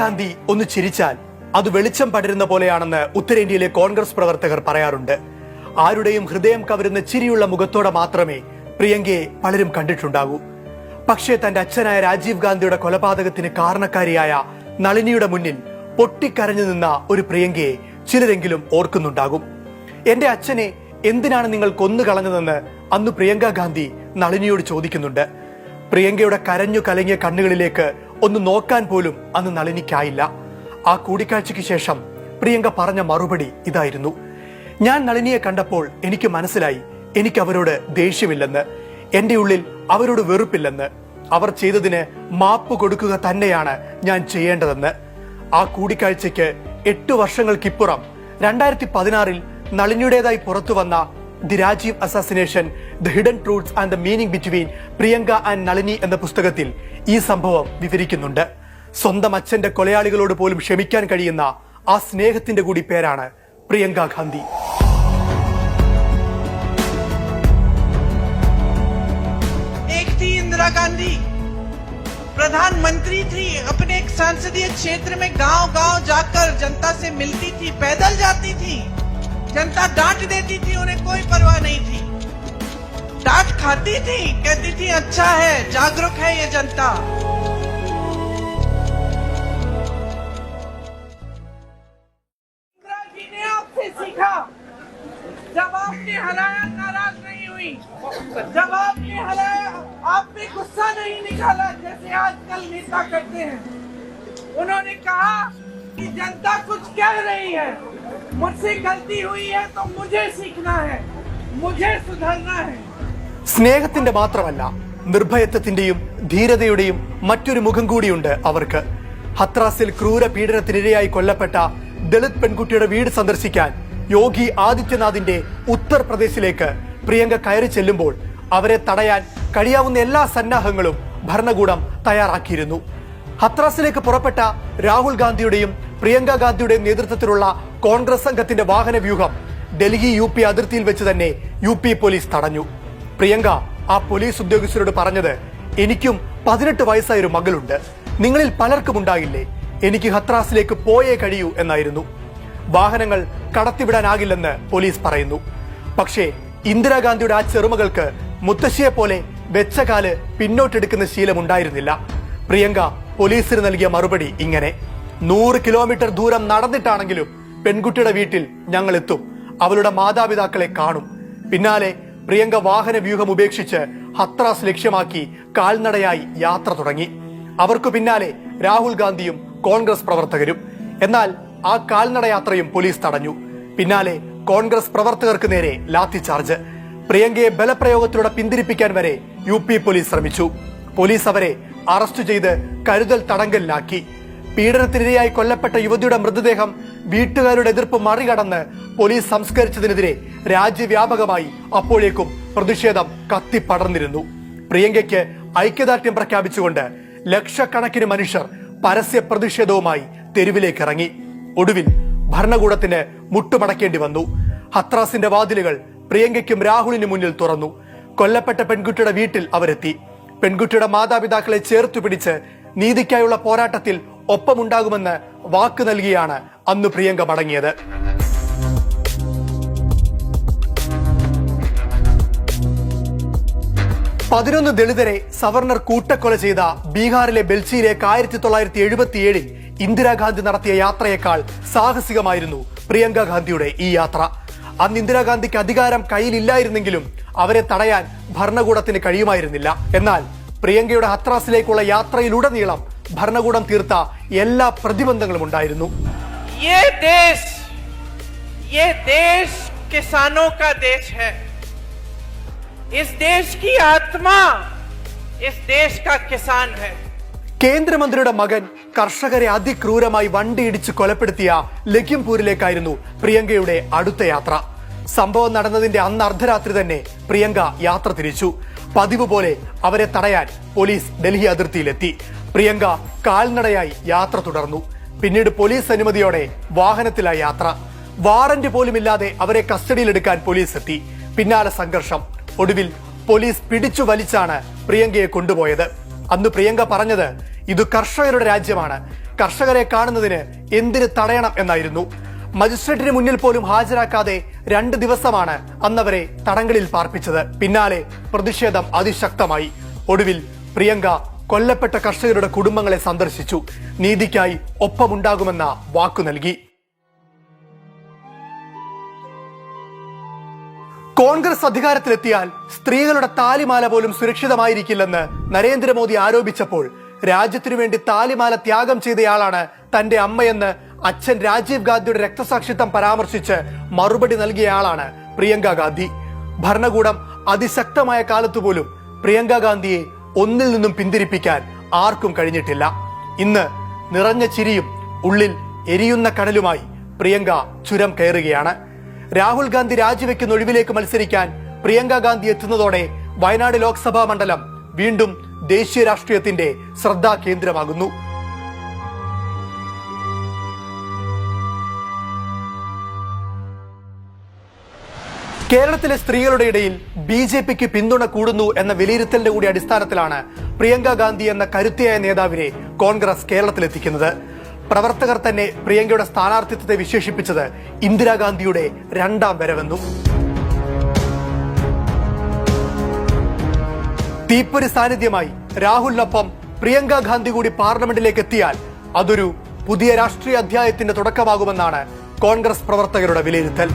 ഗാന്ധി ഒന്ന് ചിരിച്ചാൽ അത് വെളിച്ചം പടരുന്ന പോലെയാണെന്ന് ഉത്തരേന്ത്യയിലെ കോൺഗ്രസ് പ്രവർത്തകർ പറയാറുണ്ട്. ആരുടെയും ഹൃദയം കവരുന്ന ചിരിയുള്ള മുഖത്തോടെ മാത്രമേ പ്രിയങ്കയെ പലരും കണ്ടിട്ടുണ്ടാകൂ. പക്ഷേ തന്റെ അച്ഛനായ രാജീവ് ഗാന്ധിയുടെ കൊലപാതകത്തിന് കാരണക്കാരിയായ നളിനിയുടെ മുന്നിൽ പൊട്ടിക്കരഞ്ഞു നിന്ന ഒരു പ്രിയങ്കയെ ചിലരെങ്കിലും ഓർക്കുന്നുണ്ടാകും. എന്റെ അച്ഛനെ എന്തിനാണ് നിങ്ങൾ കൊന്നു കളഞ്ഞതെന്ന് അന്ന് പ്രിയങ്ക ഗാന്ധി നളിനിയോട് ചോദിക്കുന്നുണ്ട്. പ്രിയങ്കയുടെ കരഞ്ഞു കലങ്ങിയ കണ്ണുകളിലേക്ക് ഒന്ന് നോക്കാൻ പോലും അന്ന് നളിനിക്കായില്ല. ആ കൂടിക്കാഴ്ചയ്ക്ക് ശേഷം പ്രിയങ്ക പറഞ്ഞ മറുപടി ഇതായിരുന്നു. ഞാൻ നളിനിയെ കണ്ടപ്പോൾ എനിക്ക് മനസ്സിലായി എനിക്ക് അവരോട് ദേഷ്യമില്ലെന്ന് എന്റെ ഉള്ളിൽ അവരോട് വെറുപ്പില്ലെന്ന് അവർ ചെയ്തതിന് മാപ്പ് കൊടുക്കുക തന്നെയാണ് ഞാൻ ചെയ്യേണ്ടതെന്ന്. ആ കൂടിക്കാഴ്ചയ്ക്ക് എട്ടു വർഷങ്ങൾക്കിപ്പുറം രണ്ടായിരത്തി പതിനാറിൽ നളിനിയുടേതായി പുറത്തു വന്ന the Rajiv assassination the hidden truths and the meaning between Priyanka and Nalini എന്ന പുസ്തകത്തിൽ ഈ സംഭവം വിവരിക്കുന്നുണ്ട് സ്വന്തം അച്ഛന്റെ കൊലയാളികളോട് പോലും ക്ഷമിക്കാൻ കഴിയുന്ന ആ സ്നേഹത്തിന്റെ കൂടി പേരാണ് പ്രിയങ്ക ഗാന്ധി एक थी इंदिरा गांधी प्रधानमंत्री थी अपने एक संसदीय क्षेत्र में गांव गांव जाकर जनता से मिलती थी पैदल जाती थी जनता डांट देती थी, उन्हें कोई परवाह नहीं थी। डांट खाती थी, कहती थी अच्छा है, जागरूक है ये जनता। सीखा, जब आपने हराया, नाराज़ नहीं हुई। जब आपने हराया आप में गुस्सा नहीं निकाला, जैसे आजकल नेता करते हैं। उन्होंने कहा कि जनता कुछ कह रही है। मुझसे गलती हुई है तो मुझे सीखना है मुझे सुधरना है സ്നേഹത്തിന്റെ മാത്രമല്ല നിർഭയത്വത്തിന്റെയും ധീരതയുടെയും മറ്റൊരു മുഖം കൂടിയുണ്ട് അവർക്ക് ഹത്രാസിൽ ക്രൂര പീഡനത്തിനിരയായി കൊല്ലപ്പെട്ട ദളിത് പെൺകുട്ടിയുടെ വീട് സന്ദർശിക്കാൻ യോഗി ആദിത്യനാഥിന്റെ ഉത്തർപ്രദേശിലേക്ക് പ്രിയങ്ക കയറി ചെല്ലുമ്പോൾ അവരെ തടയാൻ കഴിയാവുന്ന എല്ലാ സന്നാഹങ്ങളും ഭരണകൂടം തയ്യാറാക്കിയിരുന്നു ഹത്രാസിലേക്ക് പുറപ്പെട്ട രാഹുൽ ഗാന്ധിയുടെയും പ്രിയങ്ക ഗാന്ധിയുടെയും നേതൃത്വത്തിലുള്ള കോൺഗ്രസ് സംഘത്തിന്റെ വാഹന വ്യൂഹം ഡൽഹി യു പി അതിർത്തിയിൽ വെച്ച് തന്നെ യു പി പോലീസ് തടഞ്ഞു. പ്രിയങ്ക ആ പോലീസ് ഉദ്യോഗസ്ഥരോട് പറഞ്ഞത് എനിക്കും പതിനെട്ട് വയസ്സായ ഒരു മകളുണ്ട്. നിങ്ങളിൽ പലർക്കും ഉണ്ടാകില്ലേ എനിക്ക് ഹത്രാസിലേക്ക് പോയേ കഴിയൂ എന്നായിരുന്നു. വാഹനങ്ങൾ കടത്തിവിടാനാകില്ലെന്ന് പോലീസ് പറയുന്നു. പക്ഷേ ഇന്ദിരാഗാന്ധിയുടെ ആ ചെറുമകൾക്ക് മുത്തശ്ശിയെ പോലെ വെച്ച കാൽ പിന്നോട്ടെടുക്കുന്ന ശീലമുണ്ടായിരുന്നില്ല. പ്രിയങ്ക പോലീസിന് നൽകിയ മറുപടി ഇങ്ങനെ. നൂറ് കിലോമീറ്റർ ദൂരം നടന്നിട്ടാണെങ്കിലും പെൺകുട്ടിയുടെ വീട്ടിൽ ഞങ്ങൾ എത്തും അവളുടെ മാതാപിതാക്കളെ കാണും. പിന്നാലെ പ്രിയങ്ക വാഹന വ്യൂഹം ഉപേക്ഷിച്ച് ഹത്രാസ് ലക്ഷ്യമാക്കി കാൽനടയായി യാത്ര തുടങ്ങി. അവർക്കു പിന്നാലെ രാഹുൽ ഗാന്ധിയും കോൺഗ്രസ് പ്രവർത്തകരും. എന്നാൽ ആ കാൽനടയാത്രയും പോലീസ് തടഞ്ഞു. പിന്നാലെ കോൺഗ്രസ് പ്രവർത്തകർക്ക് നേരെ ലാത്തി ചാർജ്. പ്രിയങ്കയെ ബലപ്രയോഗത്തിലൂടെ പിന്തിരിപ്പിക്കാൻ വരെ യു പോലീസ് ശ്രമിച്ചു. പോലീസ് അവരെ അറസ്റ്റ് ചെയ്ത് കരുതൽ തടങ്കലിലാക്കി. പീഡനത്തിനിരയായി കൊല്ലപ്പെട്ട യുവതിയുടെ മൃതദേഹം വീട്ടുകാരുടെ എതിർപ്പ് മറികടന്ന് പോലീസ് സംസ്കരിച്ചതിനെതിരെ രാജ്യവ്യാപകമായി അപ്പോഴേക്കും പ്രതിഷേധം കത്തിപ്പടർന്നിരുന്നു. പ്രിയങ്കയ്ക്ക് ഐക്യദാർഢ്യം പ്രഖ്യാപിച്ചുകൊണ്ട് ലക്ഷക്കണക്കിന് മനുഷ്യർ പരസ്യ പ്രതിഷേധവുമായി തെരുവിലേക്ക് ഇറങ്ങി ഒടുവിൽ ഭരണകൂടത്തിന് മുട്ടുമടക്കേണ്ടി വന്നു. ഹത്രാസിന്റെ വാതിലുകൾ പ്രിയങ്കയ്ക്കും രാഹുലിനു മുന്നിൽ തുറന്നു. കൊല്ലപ്പെട്ട പെൺകുട്ടിയുടെ വീട്ടിൽ അവരെത്തി. പെൺകുട്ടിയുടെ മാതാപിതാക്കളെ ചേർത്തു പിടിച്ച് നീതിക്കായുള്ള പോരാട്ടത്തിൽ ഒപ്പമുണ്ടാകുമെന്ന് വാക്ക് നൽകിയാണ് അന്ന് പ്രിയങ്ക മടങ്ങിയത്. പതിനൊന്ന് ദളിതരെ സവർണർ കൂട്ടക്കൊല ചെയ്ത ബീഹാറിലെ ബെൽച്ചിയിലേക്ക് ആയിരത്തി തൊള്ളായിരത്തി എഴുപത്തിയേഴിൽ ഇന്ദിരാഗാന്ധി നടത്തിയ യാത്രയേക്കാൾ സാഹസികമായിരുന്നു പ്രിയങ്ക ഗാന്ധിയുടെ ഈ യാത്ര. അന്ന് ഇന്ദിരാഗാന്ധിക്ക് അധികാരം കയ്യിലില്ലായിരുന്നെങ്കിലും അവരെ തടയാൻ ഭരണകൂടത്തിന് കഴിയുമായിരുന്നില്ല എന്നാൽ പ്രിയങ്കയുടെ ഹത്രാസിലേക്കുള്ള യാത്രയിലുടനീളം ഭരണകൂടം തീർത്ത എല്ലാ പ്രതിബന്ധങ്ങളും ഉണ്ടായിരുന്നു ये देश ये देश किसानों का देश है इस देश की आत्मा इस देश का किसान है കേന്ദ്രമന്ത്രിയുടെ മകൻ കർഷകരെ അതിക്രൂരമായി വണ്ടിയിടിച്ച് കൊലപ്പെടുത്തിയ ലഖിംപൂരിലേക്കായിരുന്നു പ്രിയങ്കയുടെ അടുത്ത യാത്ര. സംഭവം നടന്നതിന്റെ അന്ന് അർദ്ധരാത്രി തന്നെ പ്രിയങ്ക യാത്ര തിരിച്ചു. പതിവ് പോലെ അവരെ തടയാൻ പോലീസ് ഡൽഹി അതിർത്തിയിലെത്തി. പ്രിയങ്ക കാൽനടയായി യാത്ര തുടർന്നു. പിന്നീട് പോലീസ് അനുമതിയോടെ വാഹനത്തിലായി യാത്ര. വാറന്റ് പോലുമില്ലാതെ അവരെ കസ്റ്റഡിയിലെടുക്കാൻ പോലീസ് എത്തി പിന്നാലെ സംഘർഷം. ഒടുവിൽ പോലീസ് പിടിച്ചു വലിച്ചാണ് പ്രിയങ്കയെ കൊണ്ടുപോയത്. അന്ന് പ്രിയങ്ക പറഞ്ഞത് ഇത് കർഷകരുടെ രാജ്യമാണ്. കർഷകരെ കാണുന്നതിന് എന്തിന് തടയണം എന്നായിരുന്നു. മജിസ്ട്രേറ്റിന് മുന്നിൽ പോലും ഹാജരാക്കാതെ രണ്ട് ദിവസമാണ് അന്നവരെ തടങ്കലിൽ പാർപ്പിച്ചത്. പിന്നാലെ പ്രതിഷേധം അതിശക്തമായി. ഒടുവിൽ പ്രിയങ്ക കൊല്ലപ്പെട്ട കർഷകരുടെ കുടുംബങ്ങളെ സന്ദർശിച്ചു. നീതിക്കായി ഒപ്പമുണ്ടാകുമെന്ന വാക്കു നൽകി. കോൺഗ്രസ് അധികാരത്തിലെത്തിയാൽ സ്ത്രീകളുടെ താലിമാല പോലും സുരക്ഷിതമായിരിക്കില്ലെന്ന് നരേന്ദ്രമോദി ആരോപിച്ചപ്പോൾ രാജ്യത്തിനു വേണ്ടി താലിമാല ത്യാഗം ചെയ്തയാളാണ് തന്റെ അമ്മയെന്ന് അച്ഛൻ രാജീവ് ഗാന്ധിയുടെ രക്തസാക്ഷിത്വം പരാമർശിച്ച് മറുപടി നൽകിയയാളാണ് പ്രിയങ്ക ഗാന്ധി. ഭരണകൂടം അതിശക്തമായ കാലത്തു പോലും പ്രിയങ്ക ഗാന്ധിയെ ഒന്നിൽ നിന്നും പിന്തിരിപ്പിക്കാൻ ആർക്കും കഴിഞ്ഞിട്ടില്ല. ഇന്ന് നിറഞ്ഞ ചിരിയും ഉള്ളിൽ എരിയുന്ന കടലുമായി പ്രിയങ്ക ചുരം കയറുകയാണ്. രാഹുൽ ഗാന്ധി രാജിവെക്കുന്ന ഒഴിവിലേക്ക് മത്സരിക്കാൻ പ്രിയങ്ക ഗാന്ധി എത്തുന്നതോടെ വയനാട് ലോക്സഭാ മണ്ഡലം വീണ്ടും ദേശീയ രാഷ്ട്രീയത്തിന്റെ ശ്രദ്ധാ കേന്ദ്രമാകുന്നു. കേരളത്തിലെ സ്ത്രീകളുടെ ഇടയിൽ ബി ജെ പിക്ക് പിന്തുണ കൂടുന്നു എന്ന വിലയിരുത്തലിന്റെ കൂടി അടിസ്ഥാനത്തിലാണ് പ്രിയങ്ക ഗാന്ധി എന്ന കരുത്തിയായ നേതാവിനെ കോൺഗ്രസ് കേരളത്തിലെത്തിക്കുന്നത്. പ്രവർത്തകർ തന്നെ പ്രിയങ്കയുടെ സ്ഥാനാർത്ഥിത്വത്തെ വിശേഷിപ്പിച്ചത് ഇന്ദിരാഗാന്ധിയുടെ രണ്ടാം വരവെന്നും. തീപ്പൊരി സാന്നിധ്യമായി രാഹുലിനൊപ്പം പ്രിയങ്ക ഗാന്ധി കൂടി പാർലമെന്റിലേക്ക് എത്തിയാൽ അതൊരു പുതിയ രാഷ്ട്രീയ അധ്യായത്തിന്റെ തുടക്കമാകുമെന്നാണ് കോൺഗ്രസ് പ്രവർത്തകരുടെ വിലയിരുത്തൽ.